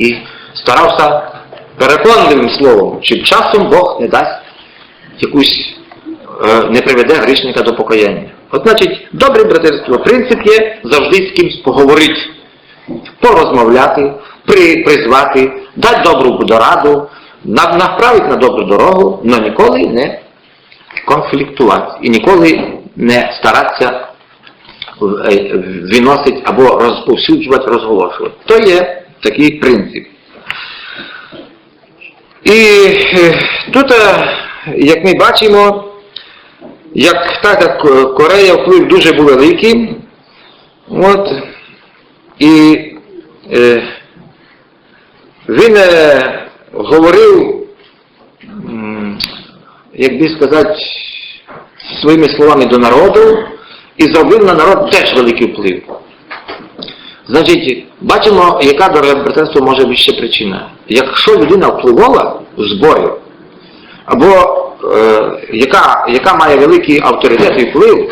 і старався переконливим словом, чи часом Бог не дасть якусь, е, не приведе грішника до покаяння. От значить, добре братерство, принцип є завжди з кимсь поговорити, порозмовляти, при, призвати, дати добру раду, на- направити на добру дорогу, але ніколи не конфліктувати і ніколи не старатися е, виносити або розповсюджувати, розголошувати. То є такий принцип. І е, тут, е, як ми бачимо, як так як Корея вплив дуже був великий, от, і е, він е, говорив, як би сказати, своїми словами до народу і зробив на народ теж великий вплив. Значить, бачимо, яка дороге братерство може бути ще причина. Якщо людина впливова в зборі, або е, яка, яка має великий авторитет і вплив,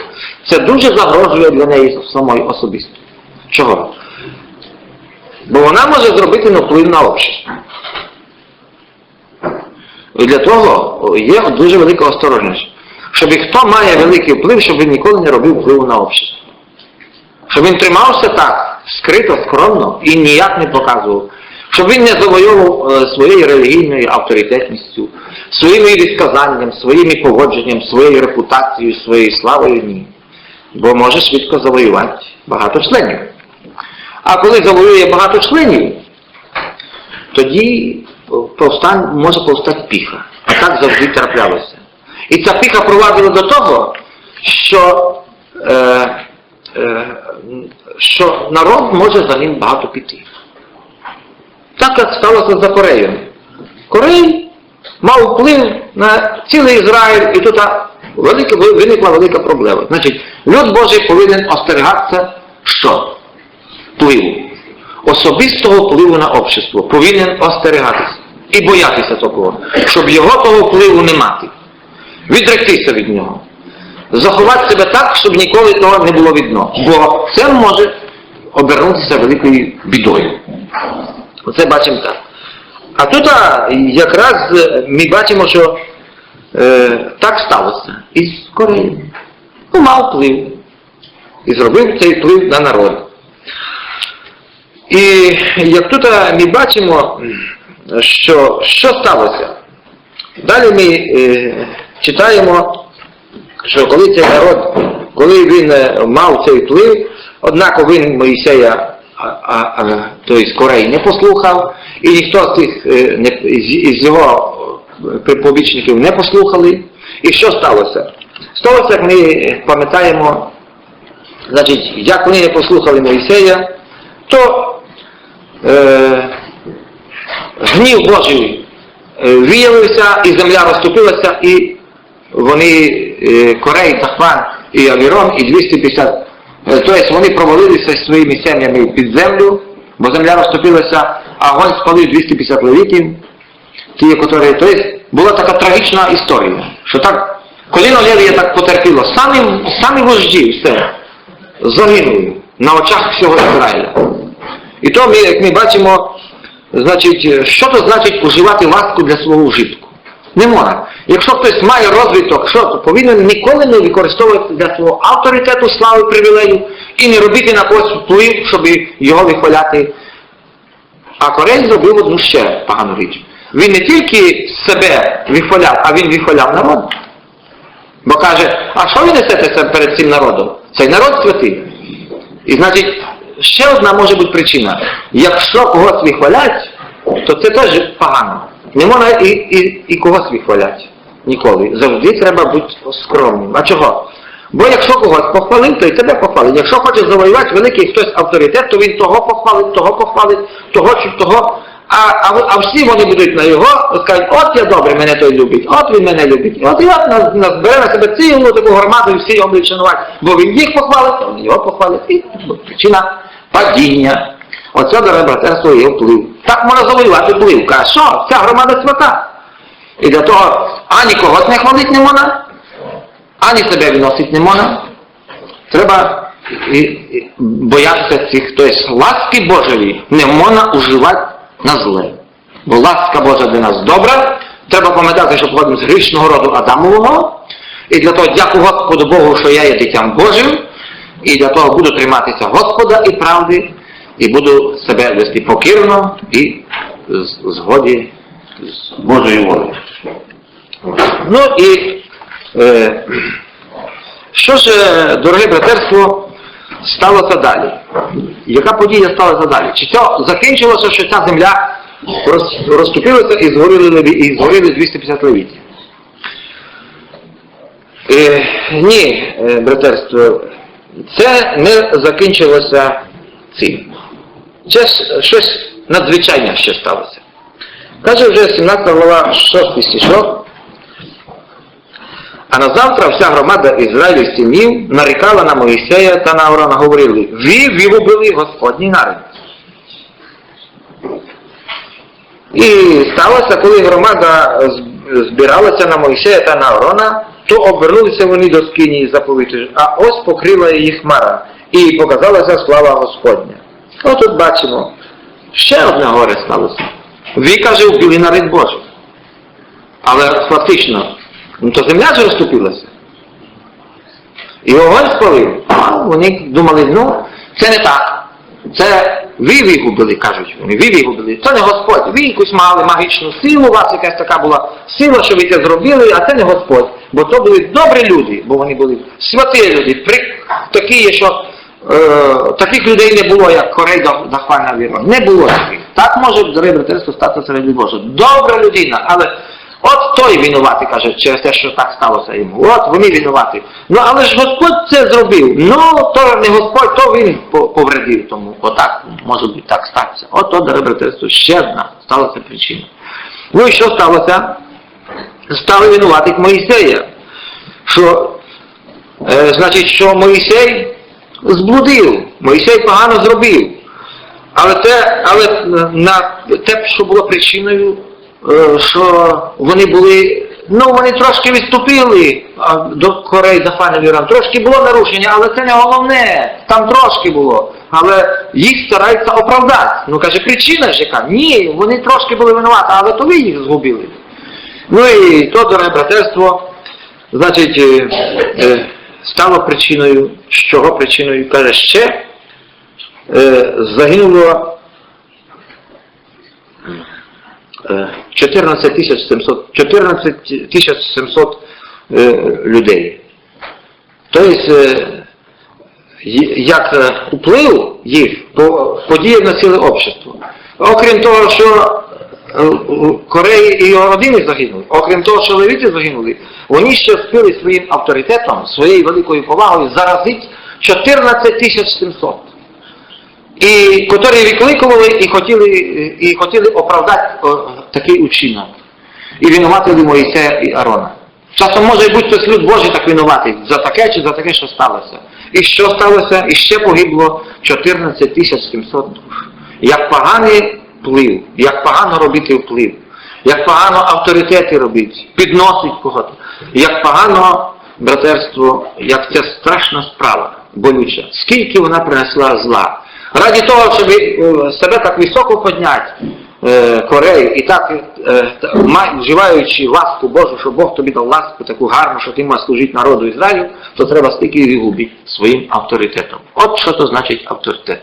це дуже загрожує для неї самої особисто. Чого? Бо вона може зробити вплив на общество. І для того є дуже велика осторожність. Щоб хто має великий вплив, щоб він ніколи не робив впливу на общество. Щоб він тримався так, скрито, скромно і ніяк не показував. Щоб він не завойовував е, своєю релігійною авторитетністю, своїми відказанням, своїми поводженням, своєю репутацією, своєю славою ні. Бо може швидко завоювати багато членів. А коли завоює багато членів, тоді повстань, може повстати піха. А так завжди траплялося. І ця піха провадила до того, що, е, що народ може за ним багато піти. Так як сталося за Кореєю. Корей мав вплив на цілий Ізраїль, і тут велика, виникла велика проблема. Значить, люд Божий повинен остерігатися що? Впливу. Особистого впливу на общество. Повинен остерігатися. І боятися такого, щоб його того впливу не мати. Відректися від нього. Заховати себе так, щоб ніколи того не було видно. Бо це може обернутися великою бідою. Оце бачимо так. А тут якраз е, ми бачимо, що е, так сталося. Із Кореї. Ну, мав вплив. І зробив цей вплив на народ. І як тут ми бачимо, що, що сталося? Далі ми е, читаємо, що коли цей народ, коли він е, мав цей вплив, однако він Моїсея тобто Кореї не послухав, і ніхто з тих е, із його е, побічників не послухали. І що сталося? Сталося, як ми пам'ятаємо, значить, як вони не послухали Моїсея, то е, гнів Божий виявився, і земля розступилася, і вони, е, Корей, Тахван і Авірон, і 250, е, тобто вони провалилися своїми сім'ями під землю, бо земля розступилася, а огонь спалив 250 левітів, ті, які, тобто була така трагічна історія, що так, коліно Левія так потерпіло, самі, самі вожді, все, загинули на очах всього Ізраїля. І то ми, як ми бачимо, значить, що то значить уживати ласку для свого вжитку? Не можна. Якщо хтось має розвиток, що то повинен ніколи не використовувати для свого авторитету, слави, привілею і не робити на когось вплив, щоб його вихваляти. А Корей зробив одну ще погану річ. Він не тільки себе вихваляв, а він вихваляв народ. Бо каже, а що ви несетеся перед цим народом? Цей народ святий. І значить, ще одна може бути причина. Якщо когось вихвалять, то це теж погано. Не можна і, і, і когось вихваляти. Ніколи. Завжди треба бути скромним. А чого? Бо якщо когось похвалив, то і тебе похвалить. Якщо хоче завоювати великий хтось авторитет, то він того похвалить, того похвалить, того чи того. А, а, а всі вони будуть на його, скажуть, от я добре, мене той любить, от він мене любить. От і от нас, нас бере на себе цілу таку громаду і всі його будуть шанувати. Бо він їх похвалить, то вони його похвалять. І причина падіння. Оце дороге братерство є вплив. Так можна завоювати вплив. Каже, що, ця громада свята. І для того ані когось не хвалити не можна, ані себе відносити не можна. Треба боятися цих, тобто ласки Божої не можна уживати на зле. Бо ласка Божа для нас добра. Треба пам'ятати, що походимо з грішного роду Адамового. І для того дякую Господу Богу, що я є дитям Божим. І для того буду триматися Господа і правди, і буду себе вести покірно і згоді з Божою волею. Ну і е, що ж, е, дороге братерство, сталося далі? Яка подія сталася далі? Чи то закінчилося, що ця земля роз, розступилася і згоріли, і згоріли 250 левітів? Е, ні, е, братерство, це не закінчилося цим. Це щось надзвичайне ще сталося. Каже вже 17 глава 6 стишок, а на завтра вся громада Ізраїлю сім'їв нарікала на Моїсея та на Аарона, говорили, ви вигубили Господній народ. І сталося, коли громада збиралася на Моїсея та на Аарона, то обернулися вони до скині заповіти, а ось покрила її хмара, і показалася слава Господня. От тут бачимо, ще одне горе сталося. Ви, каже, вбили народ Божий. Але фактично, ну то земля ж розступилася. І огонь спалив. Вони думали, ну, це не так. Це ви вигубили, кажуть вони, ви вигубили. Це не Господь. Ви якусь мали магічну силу, у вас якась така була сила, що ви це зробили, а це не Господь. Бо то були добрі люди, бо вони були святі люди, такі, що таких людей не було, як Корей Дахвальна віра. Не було таких. Так може, братерство, стати серед людей Добра людина, але от той винуватий, каже, через те, що так сталося йому. От вони винуваті. Ну але ж Господь це зробив. Ну, то не Господь, то він по- повредив тому. Отак, може бути, так статися. От, дороге братерство, ще одна сталася причина. Ну і що сталося? Стали винуватих Моїсея. Що, е, значить, що Моїсей зблудив, Моїсей погано зробив. Але те, але на те, що було причиною, е, що вони були, ну вони трошки відступили до Корей Зафана Вірам. Трошки було нарушення, але це не головне. Там трошки було. Але їх стараються оправдати. Ну каже, причина ж яка? Ні, вони трошки були винуваті, але то ви їх згубили. Ну і то, дороге братерство, значить, е, е, стало причиною, з чого причиною, каже, ще е, загинуло е, 14 700, 14 700 е, людей. Тобто, е, як е, вплив їх по подіям на ціле общество. Окрім того, що е, Кореї і його родини загинули, окрім того, що левіти загинули, вони ще встигли своїм авторитетом, своєю великою повагою заразити 14 тисяч 700 і котрі викликували і хотіли, і хотіли оправдати о, такий учинок. І винуватили Моїсея і Арона. Часом може бути хтось люд Божий так винуватий за таке чи за таке, що сталося. І що сталося? І ще погибло 14 тисяч 700 душ. Як поганий вплив, як погано робити вплив, як погано авторитети робити, підносить когось, як погано братерство, як це страшна справа, болюча. Скільки вона принесла зла. Раді того, щоб е, себе так високо підняти, е, Корею, і так, е, вживаючи ласку Божу, що Бог тобі дав ласку таку гарну, що ти маєш служити народу Ізраїлю, то треба стільки вигубити своїм авторитетом. От що то значить авторитет.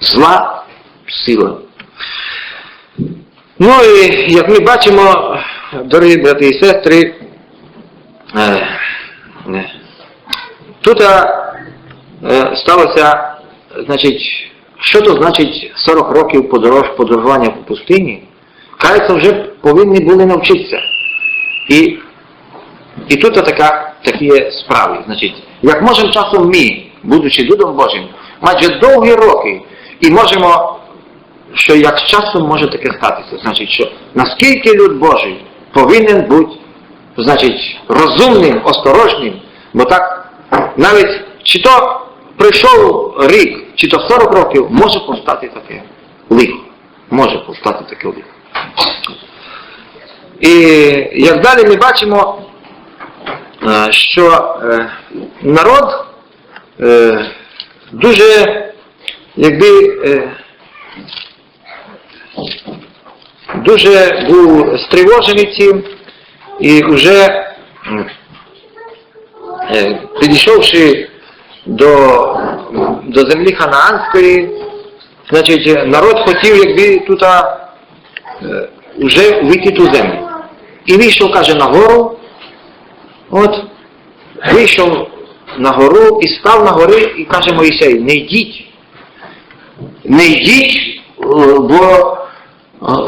Зла сила. Ну і як ми бачимо, дорогі брати і сестри, е, е, тут е, сталося, значить, що то значить 40 років подорож, подорожування по пустині? Кажеться, вже повинні були навчитися. І, і тут така, такі справи. Значить, як можемо часом ми, будучи людом Божим, майже довгі роки, і можемо, що як з часом може таке статися, значить, що наскільки люд Божий повинен бути, значить, розумним, осторожним, бо так навіть чи то пройшов рік, чи то 40 років, може повстати таке лихо. Може повстати таке лихо. І як далі ми бачимо, е, що е, народ е, дуже якби дуже був стривожений цим і вже е, підійшовши до, до землі Ханаанської, значить, народ хотів, якби тут е, вже вийти ту землю. І вийшов, каже, на гору, от, вийшов на гору і став на гори і каже Моїсей, не йдіть, не йдіть, е, бо е,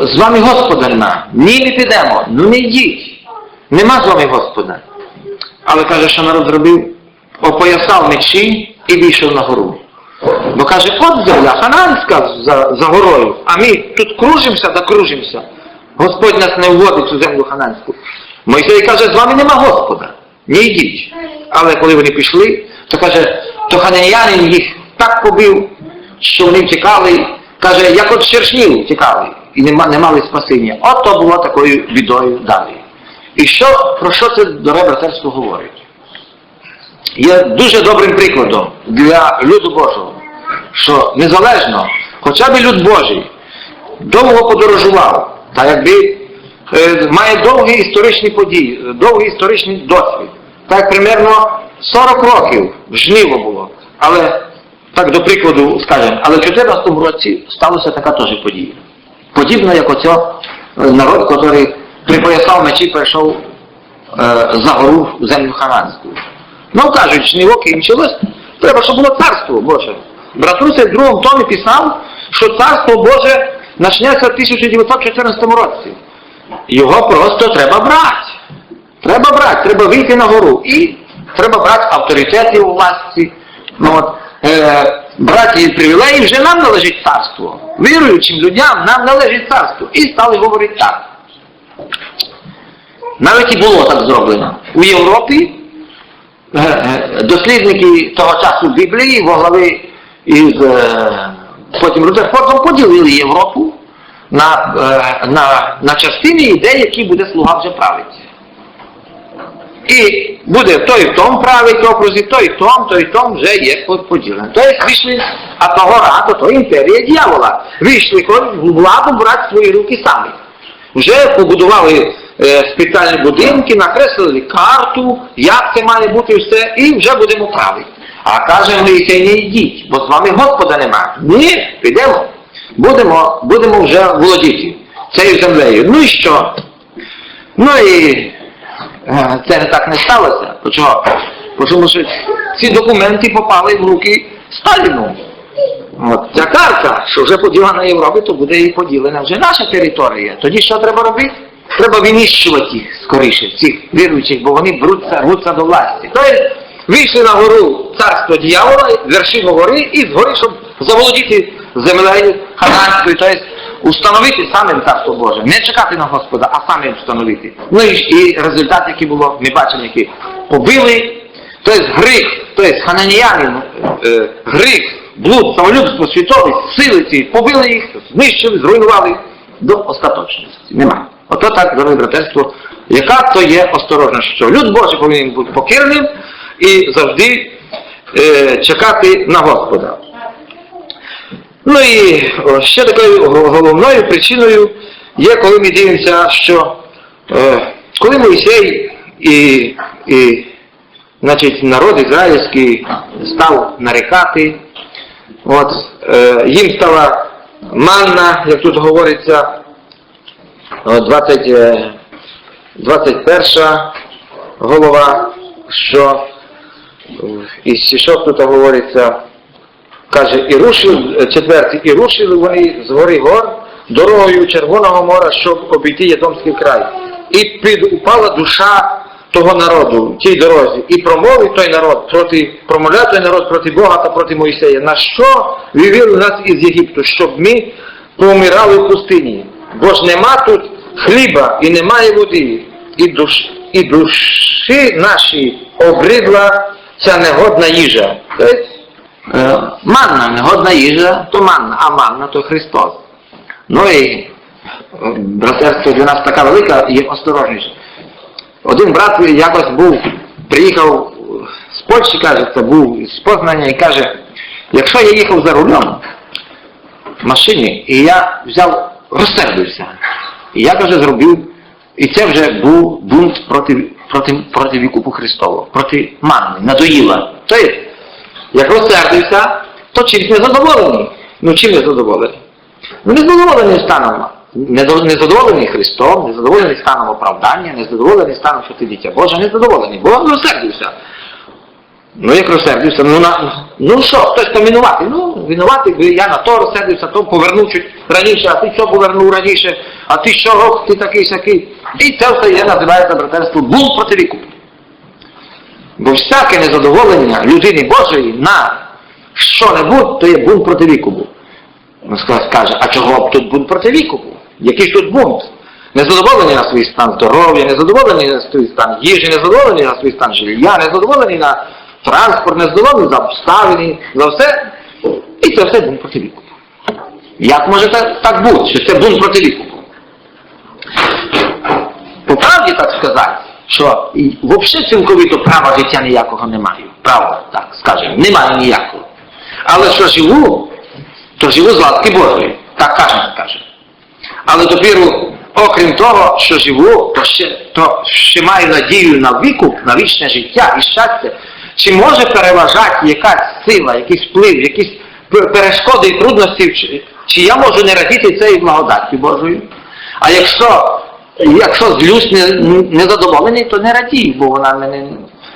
з вами Господа нема. Ні, не підемо, ну не йдіть. Нема з вами Господа. Але каже, що народ зробив, опоясав мечі і вийшов на гору. Бо каже, от земля хананська за, за горою, а ми тут кружимося, закружимося. Господь нас не вводить у землю хананську. Мойсей каже, з вами нема Господа, не йдіть. Але коли вони пішли, то каже, то хананянин їх так побив, що вони втікали, каже, як от чершнів втікали, і не, не мали спасіння. От то було такою бідою далі. І що, про що це дороге братерство говорить? Є дуже добрим прикладом для люду Божого, що незалежно, хоча б люд Божий довго подорожував, та якби е, має довгі історичні події, довгий історичний досвід. Так примерно 40 років жниво було. Але так до прикладу скажемо, але в 14 році сталася така теж подія. Подібна, як оця е, народ, який припоясав мечі, прийшов е, за гору в землю хананську. Ну, кажуть, жниво кінчилось, треба, щоб було царство Боже. Братуся в другому томі писав, що царство Боже почнеться в 1914 році. Його просто треба брати. Треба брати, треба вийти на гору. І треба брати авторитети у власті. Ну, от, е, брати привілеї, вже нам належить царство. Віруючим людям нам належить царство. І стали говорити так. Навіть і було так зроблено. У Європі е, е, дослідники того часу Біблії во главі із потім Рудерфордом поділили Європу на, на, на частини ідей, які буде слуга вже правити. І буде той в тому править окрузі, той в тому, той в тому вже є поділено. Тобто вийшли, а того раду, то імперія дьявола. Вийшли владу брати в свої руки самі. Вже побудували е, спеціальні будинки, накреслили карту, як це має бути все, і вже будемо правити. А каже Моїсей, не йдіть, бо з вами Господа нема. Ні, підемо. Будемо, будемо вже володіти цією землею. Ну і що? Ну і це не так не сталося. Чого? Тому що ці документи попали в руки Сталіну. От ця карта, що вже поділена на Європі, то буде і поділена вже наша територія. Тоді що треба робити? Треба винищувати їх скоріше, цих віруючих, бо вони бруться, рвуться до власті. Тобто вийшли на гору царство дьявола, вершину гори, і з гори, щоб заволодіти землею хананською, тобто установити самим царство Боже. Не чекати на Господа, а самим встановити. Ну і, і результат, який було, ми бачимо, який побили, тобто гріх, тобто хананянин, е, гріх, блуд, самолюбство, світовість, сили ці, побили їх, знищили, зруйнували до остаточності. Нема. Ото так дороге братерство, яка то є осторожність, що люд Божий повинен бути покірним і завжди е, чекати на Господа. Ну і ще такою головною причиною є, коли ми дивимося, що е, коли Моїсей і, і значить, народ ізраїльський став нарікати, от, е, їм стала манна, як тут говориться, о, 20, е, 21 голова, що е, із стишок тут говориться, каже, і рушив, е, четвертий, і рушили вони з гори гор дорогою Червоного моря, щоб обійти Ядомський край. І підупала душа того народу, тій дорозі, і промовив той народ проти, промовляв той народ проти Бога та проти Моїсея. На що вивели нас із Єгипту, щоб ми помирали в пустині? Бо ж нема тут хліба і немає води, і, душ, і душі наші обридла ця негодна їжа. Тобто, манна, негодна їжа, то манна, а манна то Христос. Ну і е, братерство для нас така велика є осторожність. Один брат якось був, приїхав з Польщі, каже, це був з Познання і каже, якщо я їхав за рулем в машині і я взяв, розсердився, І я каже, зробив, і це вже був бунт проти, проти, проти вікупу Христового, проти манни, надоїла. Тобто, як розсердився, то чим не задоволений. Ну чим не задоволений? Ну не задоволений станом, не задоволений Христом, не задоволений станом оправдання, не задоволений станом, що ти дитя Боже, не задоволений, бо розсердився. Ну як розсердився, ну на ну що, хтось там винуватий? Ну, винуватий, бо я на то розсердився, то повернув чуть раніше, а ти що повернув раніше, а ти що, ох, ти такий сякий. І це все є, називається братерство бунт проти викупу. Бо всяке незадоволення людини Божої на що-небудь, то є бунт проти викупу. Ну, скаже, а чого б тут бунт проти викупу? Який ж тут бунт? Незадоволені на свій стан здоров'я, незадоволені на свій стан їжі, незадоволені на свій стан жилья, незадоволені на транспорт, незадоволені за обставини, за все. І це все бунт проти викупу. Як може так, так бути, що це бунт проти викупу? По правді так сказати, що і взагалі цілковито права життя ніякого не маю. Правда, так скажемо, немає ніякого. Але що живу, то живу з ласки Божої. Так каже, каже. Але тепер, окрім того, що живу, то ще, то ще маю надію на викуп, на вічне життя і щастя. Чи може переважати якась сила, якийсь вплив, якісь перешкоди і трудності, чи, я можу не радіти цієї благодаті Божої? А якщо, якщо злюсь не, незадоволений, то не радію, бо вона мене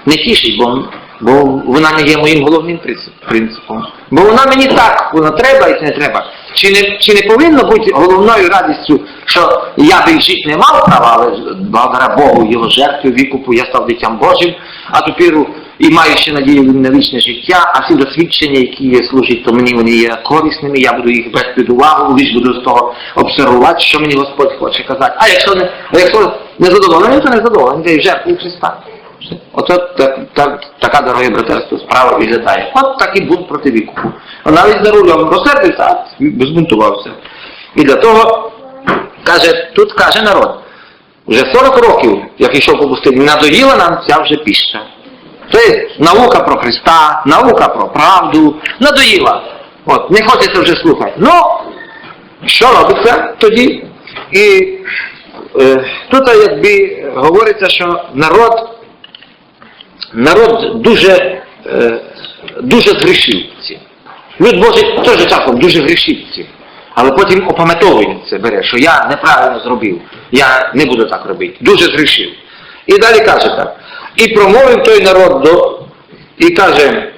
не тішить, бо, бо вона не є моїм головним принципом. Бо вона мені так, вона треба і не треба. Чи не, чи не повинно бути головною радістю, що я б жити не мав права, але благодаря Богу, його жертві, викупу, я став дитям Божим, а тепер і маю ще надію на вічне життя, а всі досвідчення, які служать, то мені вони є корисними, я буду їх брати під увагу, лиш буду з того обсервувати, що мені Господь хоче казати. А якщо не, а якщо не задоволений, то не задоволений, і жертву Христа. Оце так, так, така дороге братерство справа виглядає. От такий бунт проти викупу. А навіть за рулем розсердився, збунтувався. І для того, каже, тут каже народ, вже 40 років, як йшов по пустині, надоїла нам ця вже піща. Це наука про Христа, наука про правду, надоїла. От, не хочеться вже слухати. Ну, що робиться тоді? І е, тут якби говориться, що народ народ дуже, е, дуже згрішив цим. Люд Божий теж часом дуже грішив цим. Але потім опам'ятовує це бере, що я неправильно зробив, я не буду так робити. Дуже згрішив. І далі каже так. І промовив той народ до, і каже,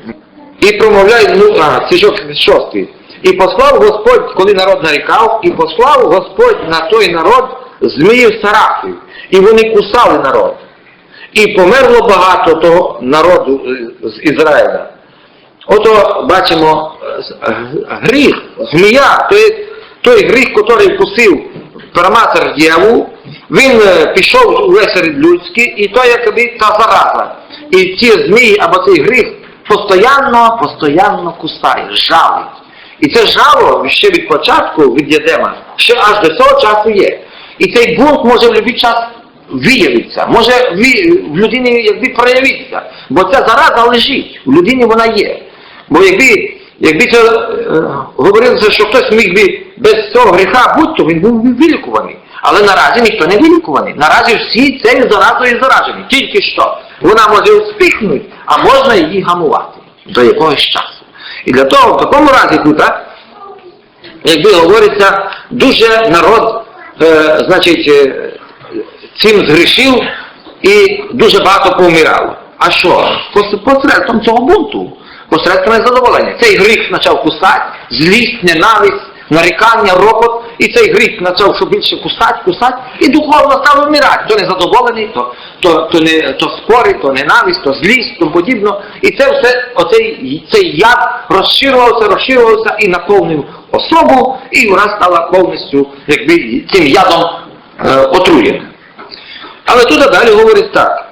і промовляє, ну, а, стишок шостий. І послав Господь, коли народ нарікав, і послав Господь на той народ зміїв сарафів, і вони кусали народ. І померло багато того народу е, з Ізраїля. Ото бачимо е, гріх, змія, той, той гріх, який вкусив проматер дьяву, він е, пішов серед людський, і то якби та зараза. І ці змії або цей гріх постоянно, постоянно кусає, жалить. І це жало ще від початку, від Єдема, ще аж до цього часу є. І цей бунт може в будь-який час виявиться, може в людині якби проявитися. Бо ця зараза лежить, в людині вона є. Бо якби, якби це е, говорилося, що хтось міг би без цього гріха бути, то він був би вилікуваний. Але наразі ніхто не вилікуваний. Наразі всі цією заразою заражені. Тільки що вона може успіхнути, а можна її гамувати до якогось часу. І для того в такому разі тут, якби говориться, дуже народ, е, значить, е, цим згрішив і дуже багато повмирало. А що? Пос- Посередством цього бунту, посередством незадоволення. Цей гріх почав кусати, злість, ненависть, нарікання, ропот, і цей гріх почав що більше кусати, кусати, і духовно став вмирати. То незадоволений, то, то, то, не, то спори, то ненависть, то злість, то подібно. І це все, оцей цей яд розширювався, розширювався і наповнив особу, і вона стала повністю якби, цим ядом е, отруєна. Але тут далі говорить так.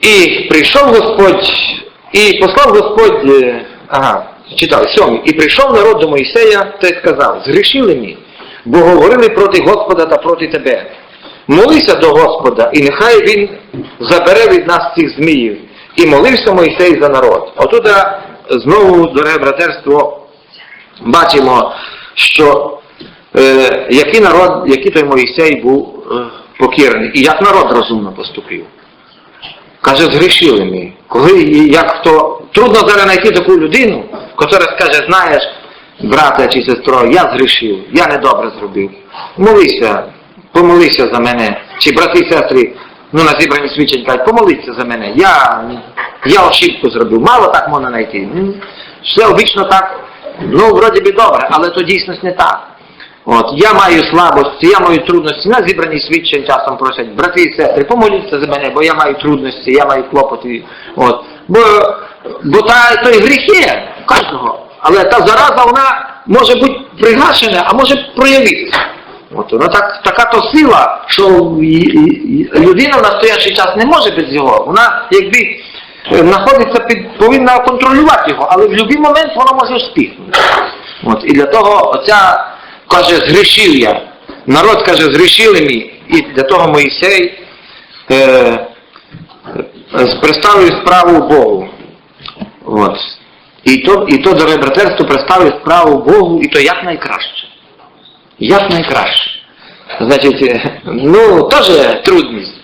І прийшов Господь, і послав Господь, е, ага, читав, сьомий, і прийшов народ до Моїсея та й сказав, згрішили ми, бо говорили проти Господа та проти тебе. Молися до Господа, і нехай Він забере від нас цих зміїв. І молився Моїсей за народ. Отут знову, дороге братерство, бачимо, що е, який народ, який той Моїсей був е, покірний, і як народ розумно поступив. Каже, згрішили ми. Коли і як хто трудно зараз знайти таку людину, яка скаже, знаєш, брате чи сестро, я згрішив, я недобре зробив. Молися, помолися за мене. Чи брати і сестри, ну на зібрані свідчень кажуть, помоліться за мене. Я, я ошибку зробив. Мало так можна знайти. Все обично так, ну, вроді би добре, але то дійсність не так. От, я маю слабості, я маю трудності. На зібрані свідчень часом просять, брати і сестри, помоліться за мене, бо я маю трудності, я маю клопоти. От. Бо, бо та, той гріх є кожного. Але та зараза, вона може бути пригашена, а може проявитися. От, вона так, така то сила, що і- і- і людина в настоящий час не може без його. Вона якби е, знаходиться під, повинна контролювати його, але в будь-який момент вона може успіхнути. От, і для того оця каже, згрішив я. Народ каже, згрішили ми. І для того Моїсей е, представив справу Богу. От. І то, і то дороге братерство представив справу Богу, і то як найкраще. Як найкраще. Значить, е, ну, теж трудність.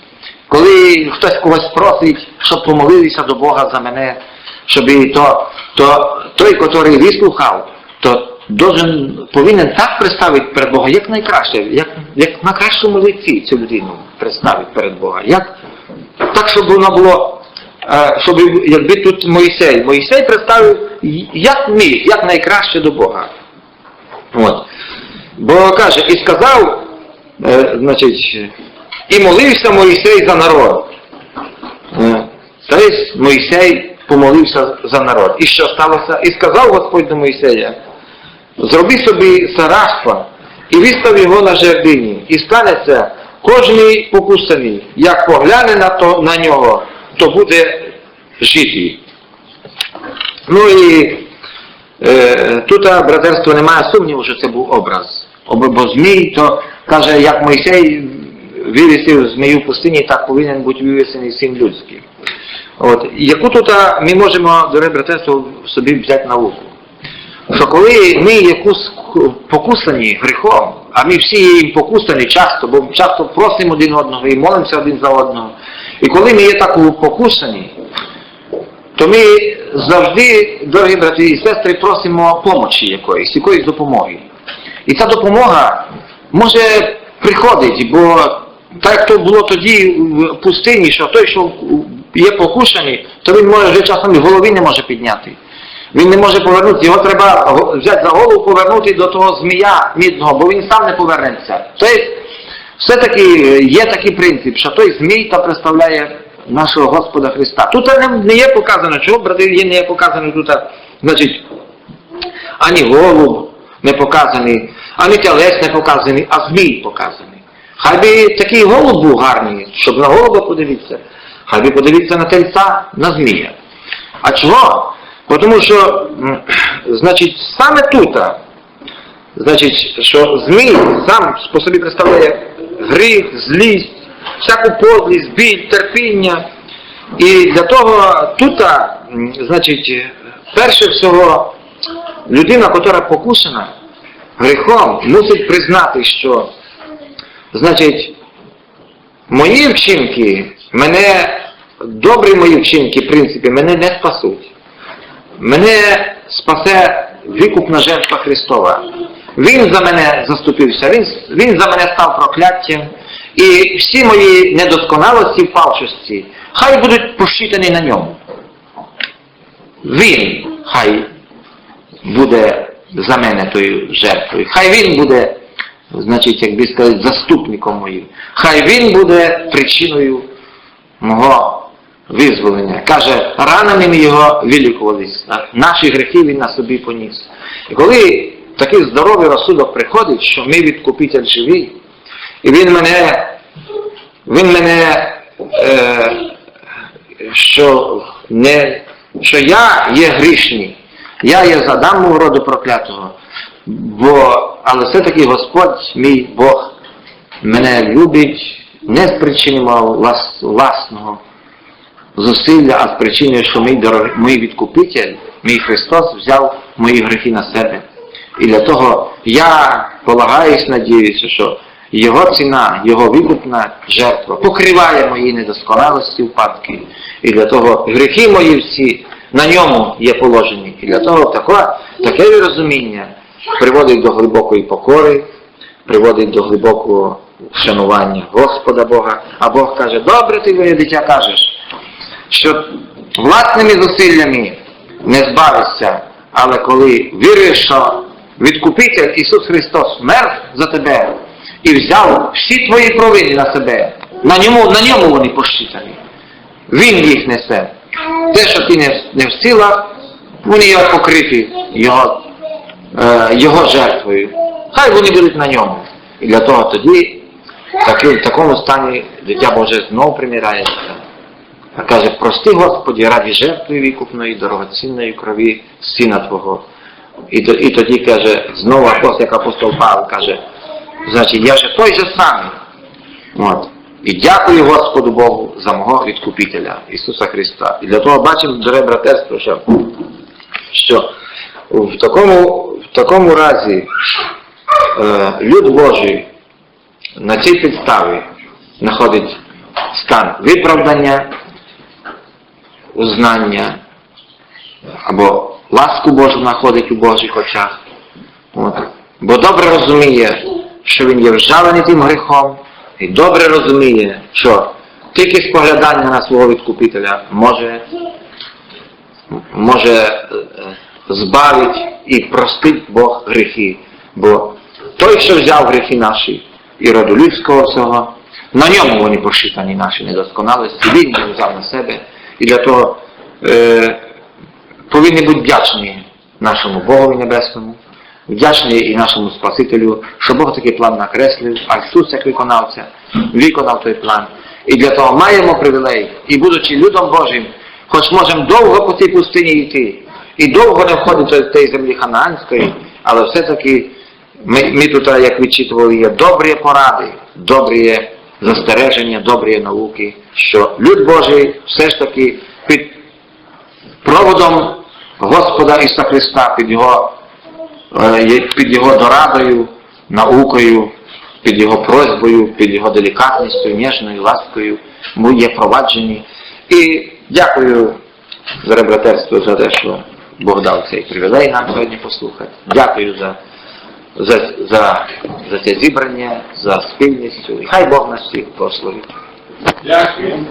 Коли хтось когось просить, щоб помолилися до Бога за мене, щоб і то, то той, який вислухав, то должен, повинен так представити перед Бога, як найкраще, як, як на кращому лиці цю людину представити перед Бога. Як, так, щоб воно було, е, щоб якби тут Моїсей. Моїсей представив, як міг, як найкраще до Бога. От. Бо каже, і сказав, е, значить, і молився Моїсей за народ. Е, Тобто Моїсей помолився за народ. І що сталося? І сказав Господь до Моїсея, зроби собі сарафа і вистав його на жердині, і станеться кожний покусаний, як погляне на, то, на нього, то буде жити. Ну і Е, тут а, братерство немає сумніву, що це був образ. Бо змій, то каже, як Мойсей вивісив змію в пустині, так повинен бути вивісений син людський. От. Яку тут ми можемо, дороге братерство, собі взяти науку? Що коли ми якусь покусані гріхом, а ми всі є покусані часто, бо часто просимо один одного і молимося один за одного. І коли ми є так покусані, то ми завжди, дорогі брати і сестри, просимо помочі якоїсь, якоїсь допомоги. І ця допомога може приходити, бо так як то було тоді в пустині, що той, що є покушаний, то він може вже часом і голови не може підняти. Він не може повернутися, його треба взяти за голову, повернути до того змія мідного, бо він сам не повернеться. Тобто, все-таки є такий принцип, що той змій та представляє нашого Господа Христа. Тут не, є показано, чого, брати, не є показано тут, значить, ані голуб не показаний, ані телець не показаний, а змій показаний. Хай би такий голуб був гарний, щоб на голуба подивитися. Хай би подивитися на тельця, на змія. А чого? Тому що, значить, саме тут, значить, що змій сам по собі представляє гріх, злість, всяку подлість, біль, терпіння. І для того тут, значить, перше всього, людина, яка покушена гріхом, мусить признати, що, значить, мої вчинки, мене, добрі мої вчинки, в принципі, мене не спасуть. Мене спасе викупна жертва Христова. Він за мене заступився, він, він за мене став прокляттям. І всі мої недосконалості, в фалшості, хай будуть посчитані на ньому. Він хай буде за мене тою жертвою. Хай він буде, значить, як би сказати, заступником моїм. Хай він буде причиною мого визволення. Каже, ранами його вилікувались, наші гріхи він на собі поніс. І коли такий здоровий розсудок приходить, що ми відкупитель живий, і він мене, він мене, е, що, не, що я є грішний, я є з Адамового роду проклятого, бо, але все-таки Господь, мій Бог, мене любить не з причини мого власного зусилля, а з причини, що мій, дорогий, мій відкупитель, мій Христос взяв мої гріхи на себе. І для того я полагаюсь, надіюся, що його ціна, його викупна жертва покриває мої недосконалості, впадки. І для того гріхи мої всі на ньому є положені. І для того таке, таке розуміння приводить до глибокої покори, приводить до глибокого шанування Господа Бога. А Бог каже, добре ти моє дитя кажеш, що власними зусиллями не збавишся, але коли віруєш, що відкупитель Ісус Христос мертв за тебе і взяв всі твої провини на себе, на ньому, на ньому вони пощитані. Він їх несе. Те, що ти не, не в силах, вони його покриті його, е, його жертвою. Хай вони будуть на ньому. І для того тоді в такому стані дитя Боже знов примирається. А каже, прости Господі раді жертви вікупної, дорогоцінної крові Сина Твого. І, і тоді каже, знову апостол, як апостол Павло каже, значить, я же той же самий. От. І дякую Господу Богу за мого відкупителя Ісуса Христа. І для того бачимо, дороге братерство, що, що в такому, в такому разі е, люд Божий на цій підставі знаходить стан виправдання, узнання або ласку Божу знаходить у Божих очах. От. Бо добре розуміє, що він є вжалений тим гріхом, і добре розуміє, що тільки споглядання на свого відкупителя може, може е, збавить і простить Бог гріхи. Бо той, що взяв гріхи наші і роду людського всього, на ньому вони пошитані наші недосконалості, він їх взяв на себе. І для того е, повинні бути вдячні нашому Богові Небесному, вдячні і нашому Спасителю, що Бог такий план накреслив, а Ісус, як виконавця, виконав той план. І для того маємо привілей, і будучи людом Божим, хоч можемо довго по цій пустині йти, і довго не входити до тієї землі ханаанської, але все-таки ми, ми тут, як відчитували, є добрі поради, добрі застереження, добрі науки, що люд Божий все ж таки під проводом Господа Ісуса Христа, під Його, е, під Його дорадою, наукою, під Його просьбою, під Його делікатністю, ніжною ласкою, ми є проваджені. І дякую за ребратерство за те, що Бог дав цей привілей нам сьогодні послухати. Дякую за, за, за, за те зібрання, за спільністю. І хай Бог нас всіх. Дякую.